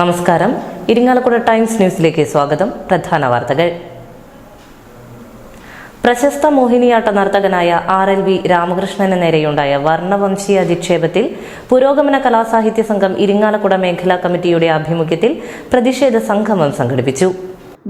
നമസ്കാരം. ഇരിങ്ങാലക്കുട ടൈംസ് ന്യൂസിലേക്ക് സ്വാഗതം. പ്രധാന വാർത്തകൾ. പ്രശസ്ത മോഹിനിയാട്ട നർത്തകനായ ആർ എൽ വി രാമകൃഷ്ണന് നേരെയുണ്ടായ വർണവംശീയ അധിക്ഷേപത്തിൽ പുരോഗമന കലാസാഹിത്യ സംഘം ഇരിങ്ങാലക്കുട മേഖലാ കമ്മിറ്റിയുടെ ആഭിമുഖ്യത്തിൽ പ്രതിഷേധ സംഗമം സംഘടിപ്പിച്ചു.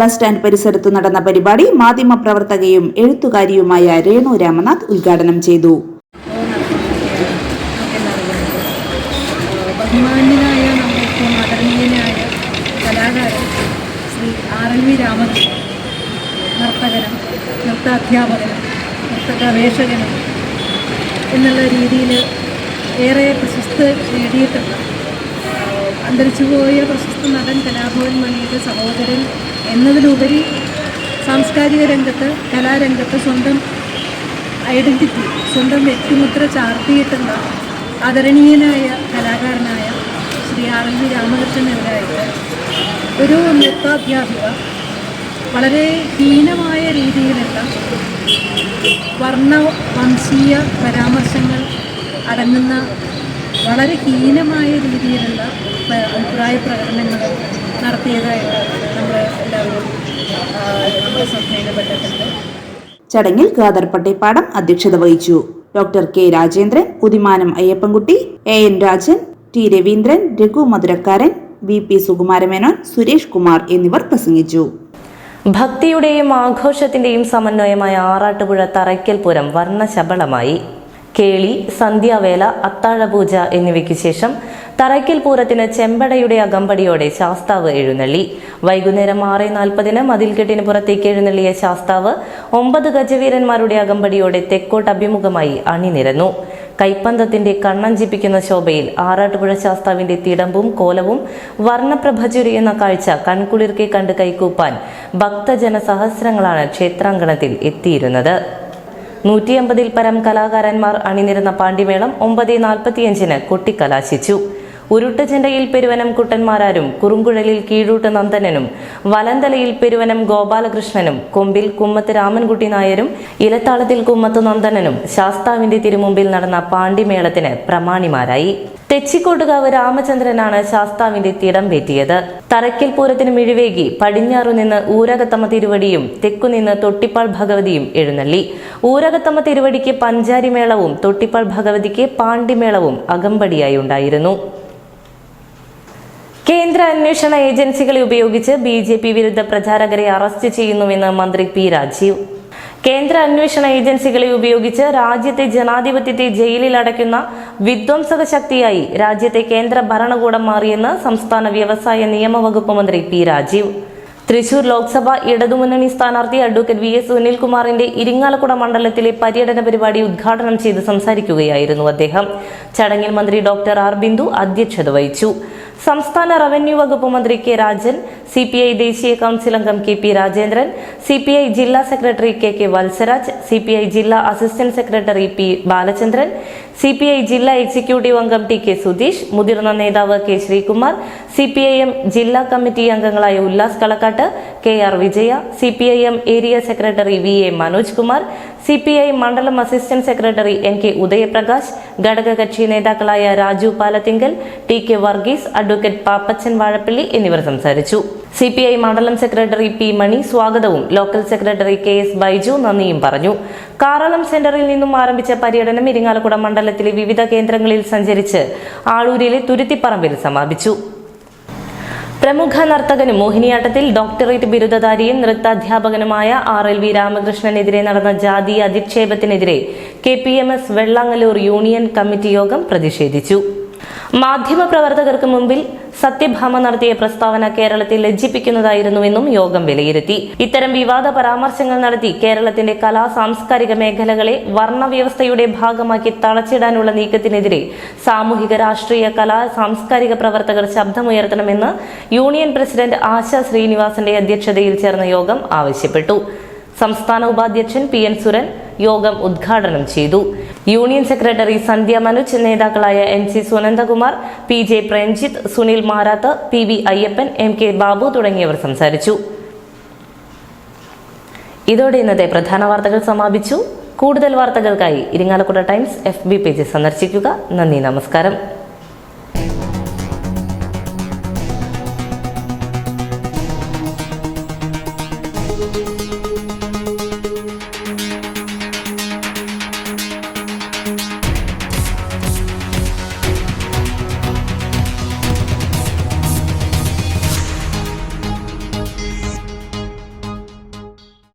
ബസ് സ്റ്റാൻഡ് പരിസരത്ത് നടന്ന പരിപാടി മാധ്യമപ്രവർത്തകയും എഴുത്തുകാരിയുമായ രേണു രാമനാഥ് ഉദ്ഘാടനം ചെയ്തു ബഹുമാന്യനായ നമ്മുടെ ഏറ്റവും ആദരണീയനായ കലാകാരൻ Shri R L V Ramakrishnan നർത്തകനും നൃത്താധ്യാപകനും നൃത്തഗവേഷകനും എന്നുള്ള രീതിയിൽ ഏറെ പ്രശസ്തി നേടിയിട്ടുണ്ട്. അന്തരിച്ചുപോയ പ്രശസ്ത നടൻ കലാഭവൻ മണിയുടെ സഹോദരൻ എന്നതിലുപരി സാംസ്കാരിക രംഗത്ത് കലാരംഗത്ത് സ്വന്തം ഐഡന്റിറ്റി സ്വന്തം വ്യക്തിമുദ്ര ചാർത്തിയിട്ടുള്ള ആദരണീയനായ കലാകാരനായ Shri R L V Ramakrishnan എന്നായിട്ട് ഒരു നൃത്താധ്യാപിക വളരെ ഹീനമായ രീതിയിലുള്ള വർണ വംശീയ പരാമർശങ്ങൾ അടങ്ങുന്ന വളരെ ഹീനമായ രീതിയിലുള്ള അഭിപ്രായ പ്രകടനങ്ങൾ നടത്തിയതായിട്ട് നമ്മൾ എല്ലാവരും ചടങ്ങിൽ ഖാദർ പട്ടേപ്പാടം അധ്യക്ഷത വഹിച്ചു. Doctor K Rajendran Udimanam Ayyappankutty A N Rajan T Raveendran Raghu Madhurakkaran V P Sukumaramenon Suresh Kumar എന്നിവർ പ്രസംഗിച്ചു. ഭക്തിയുടെയും ആഘോഷത്തിന്റെയും സമന്വയമായ ആറാട്ടുപുഴ തറയ്ക്കൽ പൂരം വർണശബളമായി. കേളി സന്ധ്യാവേല അത്താഴപൂജ എന്നിവയ്ക്ക് ശേഷം തറയ്ക്കൽ പൂരത്തിന് ചെമ്പടയുടെ അകമ്പടിയോടെ ശാസ്താവ് എഴുന്നള്ളി. വൈകുന്നേരം ആറ് നാൽപ്പതിന് മതിൽക്കെട്ടിന് പുറത്തേക്ക് എഴുന്നള്ളിയ ശാസ്താവ് ഒമ്പത് ഗജവീരന്മാരുടെ അകമ്പടിയോടെ തെക്കോട്ട് അഭിമുഖമായി അണിനിരന്നു. കൈപ്പന്തത്തിന്റെ കണ്ണഞ്ചിപ്പിക്കുന്ന ശോഭയിൽ ആറാട്ടുപുഴ ശാസ്താവിന്റെ തിടമ്പും കോലവും വർണപ്രഭ ചുരിയുന്ന കാഴ്ച കൺകുളിർക്കെ കണ്ട് കൈകൂപ്പാൻ ഭക്തജന സഹസ്രങ്ങളാണ് ക്ഷേത്രാങ്കണത്തിൽ എത്തിയിരുന്നത്. നൂറ്റി അമ്പതിൽ പരം കലാകാരന്മാർ അണിനിരുന്ന പാണ്ടിമേളം ഒമ്പത് നാൽപ്പത്തിയഞ്ചിന് കൊട്ടിക്കലാശിച്ചു. ഉരുട്ട് ചിന്തയിൽ പെരുവനം കുട്ടന്മാരാരും കുറുങ്കുഴലിൽ കീഴൂട്ട് നന്ദനനും വലന്തലയിൽ പെരുവനം ഗോപാലകൃഷ്ണനും കൊമ്പിൽ കുമ്മത്ത് രാമൻകുട്ടി നായരും ഇലത്താളത്തിൽ കുമ്മത്ത് നന്ദനനും ശാസ്താവിന്റെ തിരുമുമ്പിൽ നടന്ന പാണ്ടിമേളത്തിന് പ്രമാണിമാരായി. തെച്ചിക്കോട്ടുകാവ് രാമചന്ദ്രനാണ് ശാസ്താവിന്റെ തിടം പേറ്റിയത് തറയ്ക്കൽ പൂരത്തിന് മിഴിവേകി പടിഞ്ഞാറു നിന്ന് ഊരകത്തമ്മ തിരുവടിയും തെക്കുനിന്ന് തൊട്ടിപ്പാൾ ഭഗവതിയും എഴുന്നള്ളി. ഊരകത്തമ്മ തിരുവടിക്ക് പഞ്ചാരിമേളവും തൊട്ടിപ്പാൾ ഭഗവതിക്ക് പാണ്ടിമേളവും അകമ്പടിയായി ഉണ്ടായിരുന്നു. കേന്ദ്ര അന്വേഷണ ഏജൻസികളെ ഉപയോഗിച്ച് ബി ജെ പി വിരുദ്ധ പ്രചാരകരെ അറസ്റ്റ് ചെയ്യുന്നുവെന്ന് മന്ത്രി പി രാജീവ്. കേന്ദ്ര അന്വേഷണ ഏജൻസികളെ ഉപയോഗിച്ച് രാജ്യത്തെ ജനാധിപത്യത്തെ ജയിലിൽ അടയ്ക്കുന്ന വിധ്വംസക ശക്തിയായി രാജ്യത്തെ കേന്ദ്ര ഭരണകൂടം മാറിയെന്ന് സംസ്ഥാന വ്യവസായ നിയമവകുപ്പ് മന്ത്രി പി രാജീവ്. തൃശൂർ ലോക്സഭ ഇടതുമുന്നണി സ്ഥാനാർത്ഥി അഡ്വക്കേറ്റ് വി എസ് സുനിൽകുമാറിന്റെ ഇരിങ്ങാലക്കുട മണ്ഡലത്തിലെ പര്യടന പരിപാടി ഉദ്ഘാടനം ചെയ്ത് സംസാരിക്കുകയായിരുന്നു അദ്ദേഹം. ചടങ്ങിൽ മന്ത്രി ഡോക്ടർ ആർ ബിന്ദു അധ്യക്ഷത വഹിച്ചു. സംസ്ഥാന റവന്യൂ വകുപ്പ് മന്ത്രി K Rajan C P I ദേശീയ കൗൺസിൽ അംഗം K P Rajendran C P I ജില്ലാ secretary K K Valsaraj C P I ജില്ലാ assistant secretary P Balachandran C P I ജില്ലാ എക്സിക്യൂട്ടീവ് അംഗം ടി കെ സുധീഷ് മുതിർന്ന നേതാവ് K Sreekumar C P I M ജില്ലാ committee അംഗങ്ങളായ Ullas Kalakkattu K R Vijaya C P I M area secretary V A Manoj Kumar C P I മണ്ഡലം assistant secretary N K Udayaprakash ഘടകകക്ഷി നേതാക്കളായ Raju Palathinkal T K Varghese advocate Pappachan Vazhappally എന്നിവർ സംസാരിച്ചു. C P I മണ്ഡലം secretary P Mani സ്വാഗതവും local secretary K S Baiju നന്ദിയും പറഞ്ഞു. കാറളം സെന്ററിൽ നിന്നും ആരംഭിച്ച പര്യടനം ഇരിങ്ങാലക്കുട മണ്ഡലത്തിലെ വിവിധ കേന്ദ്രങ്ങളിൽ സഞ്ചരിച്ച് ആളൂരിലെ തുരുത്തിപ്പറമ്പിൽ സമാപിച്ചു. പ്രമുഖ നർത്തകനും മോഹിനിയാട്ടത്തിൽ ഡോക്ടറേറ്റ് ബിരുദധാരിയും നൃത്താധ്യാപകനുമായ ആർ എൽ വി രാമകൃഷ്ണനെതിരെ നടന്ന ജാതീയ അധിക്ഷേപത്തിനെതിരെ K P M S Vellangallur union committee യോഗം പ്രതിഷേധിച്ചു. മാധ്യമപ്രവർത്തകർക്ക് മുമ്പിൽ സത്യഭാമ നടത്തിയ പ്രസ്താവന കേരളത്തെ ലജ്ജിപ്പിക്കുന്നതായിരുന്നുവെന്നും യോഗം വിലയിരുത്തി. ഇത്തരം വിവാദ പരാമർശങ്ങൾ നടത്തി കേരളത്തിന്റെ കലാ സാംസ്കാരിക മേഖലകളെ വർണവ്യവസ്ഥയുടെ ഭാഗമാക്കി തളച്ചിടാനുള്ള നീക്കത്തിനെതിരെ സാമൂഹിക രാഷ്ട്രീയ കലാ സാംസ്കാരിക പ്രവർത്തകർ ശബ്ദമുയർത്തണമെന്ന് യൂണിയൻ പ്രസിഡന്റ് ആശ ശ്രീനിവാസന്റെ അധ്യക്ഷതയിൽ ചേർന്ന യോഗം ആവശ്യപ്പെട്ടു. സംസ്ഥാന ഉപാധ്യക്ഷൻ പി എൻ സുരൻ യോഗം ഉദ്ഘാടനം ചെയ്തു. യൂണിയൻ സെക്രട്ടറി സന്ധ്യ മനോജ് നേതാക്കളായ N C Sunandakumar P J Premjith Sunil Marath P V Ayyappan M K Babu തുടങ്ങിയവർ സംസാരിച്ചു. ഇതോടെ ഇന്നത്തെ പ്രധാന വാർത്തകൾ സമാപിച്ചു. കൂടുതൽ വാർത്തകൾക്കായി Irinjalakuda times F B page സന്ദർശിക്കുക. നന്ദി നമസ്കാരം.